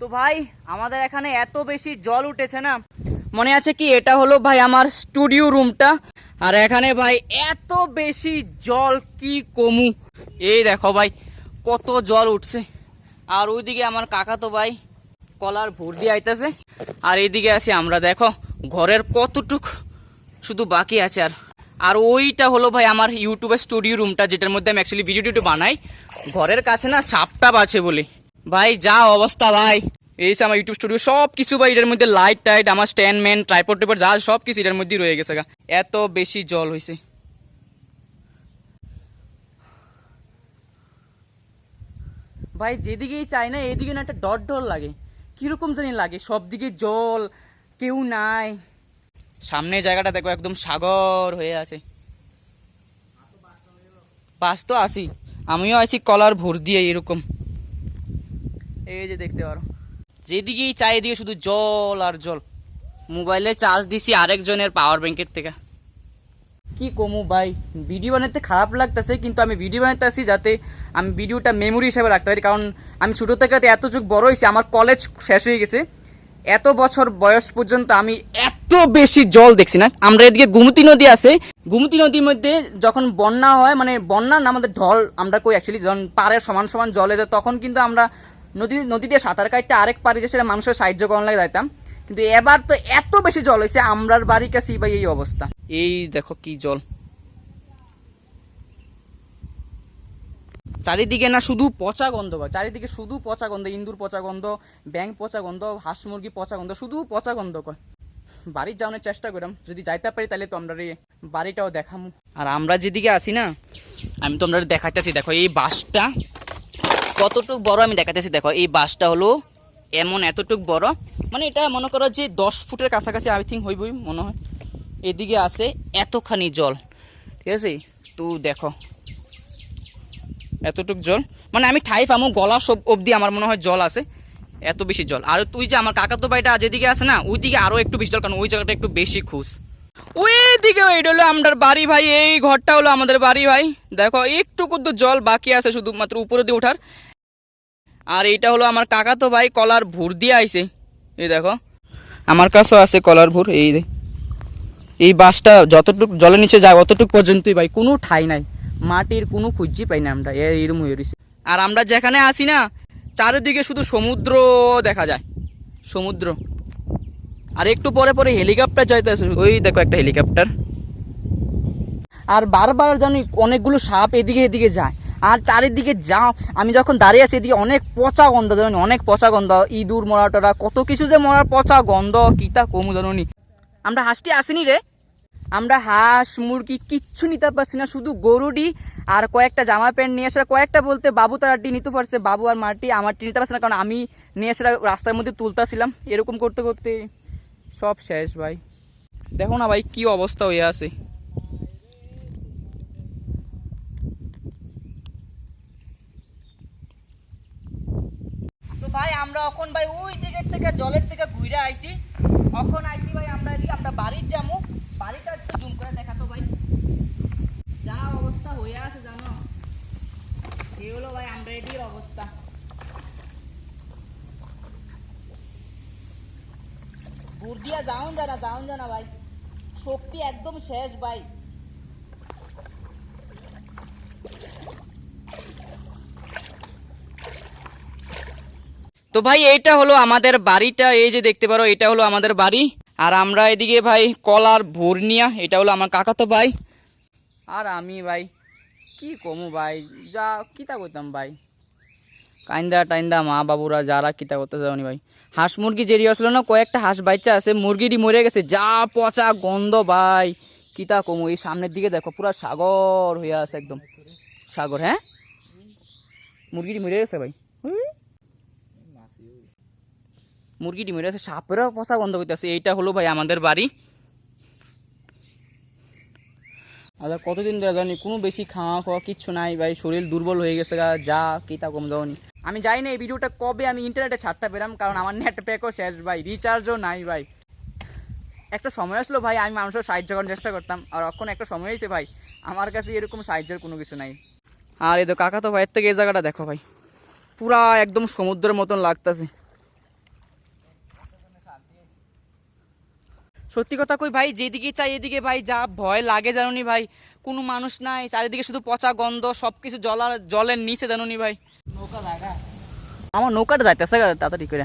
তো ভাই, আমাদের এখানে এত বেশি জল উঠেছে না। মনে আছে কি, এটা হলো ভাই আমার স্টুডিও রুমটা আর এখানে ভাই এত বেশি জল, কি কমু। এই দেখো ভাই, কত জল উঠছে। আর ওইদিকে আমার কাকা তো ভাই কলার ভোর দিয়ে আইতেছে। আর এইদিকে আছি আমরা, দেখো, ঘরের কতটুক শুধু বাকি আছে আর। আর ওইটা হলো ভাই আমার ইউটিউবের স্টুডিও রুমটা যেটার মধ্যে আমি অ্যাকচুয়ালি ভিডিও টিডিও বানাই। ঘরের কাছে না সাপটাপ আছে বলে। ভাই, যা অবস্থা ভাই। এই যে আমার ইউটিউব স্টুডিও সব কিছু ভাই, এটার মধ্যে লাইট টাইট আমার স্ট্যান্ড ম্যান ট্রাইপড টেপর যা সব কিছু এটার মধ্যেই রয়ে গেছে গা। এত বেশি জল হয়েছে ভাই, যেদিকেই চাই না, এদিকে না একটা ডট ডর লাগে। কীরকম জানি লাগে সব দিকে জল, কেউ নাই। সামনে জায়গাটা দেখো, একদম সাগর হয়ে আছে। বাস তো আসি আমিও আছি কলার ভোর দিয়ে এরকম। এই যে দেখতে পারো। যেদিকেই চাই এদিকে শুধু জল আর জল। মোবাইলে চার্জ দিছি আরেকজনের পাওয়ার ব্যাংকের থেকে। কি কমু ভাই? ভিডিও বানাতে খারাপ লাগতেছে কিন্তু আমি ভিডিও বানাতে আসি যাতে আমি ভিডিওটা মেমোরি হিসেবে রাখতে পারি। কারণ আমি ছোটো থেকে এত যুগ বড় হয়েছি আমার কলেজ শেষ হয়ে গেছে। এত বছর বয়স পর্যন্ত আমি এত বেশি জল দেখছি না। আমরা এদিকে গুমতি নদী আছে। গুমতি নদীর মধ্যে যখন বন্যা হয় মানে বন্যা না আমাদের ঢল আমরা কই অ্যাকচুয়ালি যখন পাড়ের সমান সমান জলে যায় তখন কিন্তু আমরা নদী নদীতে সাঁতার কাটতে আরেক পাড়ি যে সেটা মানুষের সাহায্য করার লাগে যাইতাম কিন্তু এবার তো এত বেশি জল হয়েছে আমরার বাড়ির কাছে ভাই এই অবস্থা। এই দেখো কি জল। চারিদিকে না শুধু পচা গন্ধ বা চারিদিকে শুধু পচা গন্ধ, ইন্দুর পচা গন্ধ ব্যাং পচা গন্ধ, হাঁস মুরগি পচা গন্ধ, শুধু পচা গন্ধ কয়। বাড়ির যাওয়ানোর চেষ্টা করলাম যদি যাইতে পারি তাহলে তো আমরা বাড়িটাও দেখামু। আর আমরা যেদিকে আসি না, আমি তো আমরা দেখাইতেছি, দেখো এই বাসটা কতটুক বড় আমি দেখাতেছি, দেখো, এই বাসটা হলো এমন এতটুক বড়। মানে এটা মনে করো যে দশ ফুটের কাছাকাছি আই থিঙ্ক হইবই মনে হয়। এদিকে আছে এতখানি জল, ঠিক আছে? তো দেখো, এতটুক জল। মানে আমি ঠাই পামো, গলা সব অবধি আমার মনে হয় জল আছে, এত বেশি জল। আর তুই যে আমার কাকাতো বাড়িটা যেদিকে আছে না ওই দিকে আরও একটু বেশি জল, কারণ ওই জায়গাটা একটু বেশি খুশ। ওই দিকে এটা হলো আমাদের বাড়ি ভাই, এই ঘরটা হলো আমাদের বাড়ি ভাই। দেখো একটু তো জল বাকি আছে শুধুমাত্র উপরে দিয়ে ওঠার। আর এইটা হলো আমার কাকা তো ভাই কলার ভুর দিয়ে আইছে। এই দেখো আমার কাছেও আছে কলার ভুর এই এই বাসটা যতটুকু জলের নিচে যায় অতটুকু পর্যন্তই ভাই কোনো ঠাই নাই। মাটির কোনো খুঁজি পাই না আমরা এরম হয়ে রয়েছে আর আমরা যেখানে আসি না চারিদিকে শুধু সমুদ্র দেখা যায় সমুদ্র। আর একটু পরে পরে হেলিকপ্টার যাইতেছে ওই দেখো একটা হেলিকপ্টার। আর বারবার জানি অনেকগুলো সাপ এদিকে এদিকে যায়। আর চারিদিকে যা আমি যখন দাঁড়িয়ে আছি এদিকে অনেক পচা গন্ধ, জানি অনেক পচা গন্ধ। ইঁদুর মরা টরা, কত কিছু যে মরার পচা গন্ধ কিতা কমু জানি আমরা হাঁসটি আসিনি রে। আমরা হাঁস, মুরগি কিচ্ছু নিতে পারছি না, শুধু গরুটি আর কয়েকটা জামা প্যান্ট নিয়ে আসা কয়েকটা বলতে বাবু তারাটি নিতে পারছে, বাবু আর মাটি আমারটি নিতে পারছে না, কারণ আমি নিয়ে এসে রাস্তার মধ্যে তুলতাছিলাম। এরকম করতে করতে সব শেষ ভাই। দেখো না ভাই, কি অবস্থা হয়ে আছে। ভাই, আমরা এখন ভাই ওই দিকের থেকে, জলের থেকে ঘুরে আইছি। এখন আইছি ভাই, আমরা এদিকে, আমরা বাড়ির যাব বাড়িটা একটু জুম করে দেখাতো ভাই। যা অবস্থা হয়ে আছে জানো? এই হলো ভাই আমরা এটির অবস্থা। বুট দিয়া যাওন জানা যাওন জানা ভাই। শক্তি একদম শেষ ভাই। তো ভাই, এইটা হলো আমাদের বাড়িটা। এই যে দেখতে পারো, এটা হলো আমাদের বাড়ি। আর আমরা এদিকে ভাই, কলার ভুরনিয়া এটা হলো আমার কাকাতো ভাই। আর আমি ভাই, কি কমু ভাই, যা কিতা করতাম ভাই? কাইন্দা টাইন্দা মা বাবুরা যারা কিতা করতে যাওনি ভাই। হাঁস মুরগি যেরি আসলো না, কয়েকটা হাঁস বাচ্চা আছে, মুরগিটি মরে গেছে। যা পচা গন্ধ ভাই, কিতা কমু? এই সামনের দিকে দেখো, পুরা সাগর হয়ে আছে একদম। সাগর হ্যাঁ? মুরগিটি মরে গেছে ভাই। হুই। মুরগিটি মরে আছে সাপেরও পচা গন্ধ করতেছে এইটা হলো ভাই আমাদের বাড়ি। আচ্ছা কতদিন ধরে জানি কোনো বেশি খাওয়া খাওয়া কিচ্ছু নাই ভাই, শরীর দুর্বল হয়ে গেছে গা, যা কি তা কম যাওনি আমি জানি না এই ভিডিওটা কবে আমি ইন্টারনেটে ছাড়তে পেলাম, কারণ আমার নেট প্যাকও শেষ ভাই রিচার্জও নাই ভাই। একটা সময় আসলো ভাই, আমি মানুষের সাহায্য করার চেষ্টা করতাম, আর এখন একটা সময় হয়েছে ভাই, আমার কাছে এরকম সাহায্যের কোনো কিছু নাই। আর এই তো কাকা তো ভাইয়ের থেকে এই জায়গাটা দেখো ভাই, পুরা একদম সমুদ্রের মতন লাগতেছে। সত্যি কথা কই ভাই যেদিকে চাই এদিকে ভাই, যা ভয় লাগে জানুনি ভাই। কোনো মানুষ নাই, চারিদিকে শুধু পচা গন্ধ সব কিছু জলার, জলের নিচে জানুনি ভাই। নৌকা আমার নৌকাটা যাইতেছে তাড়াতাড়ি করে।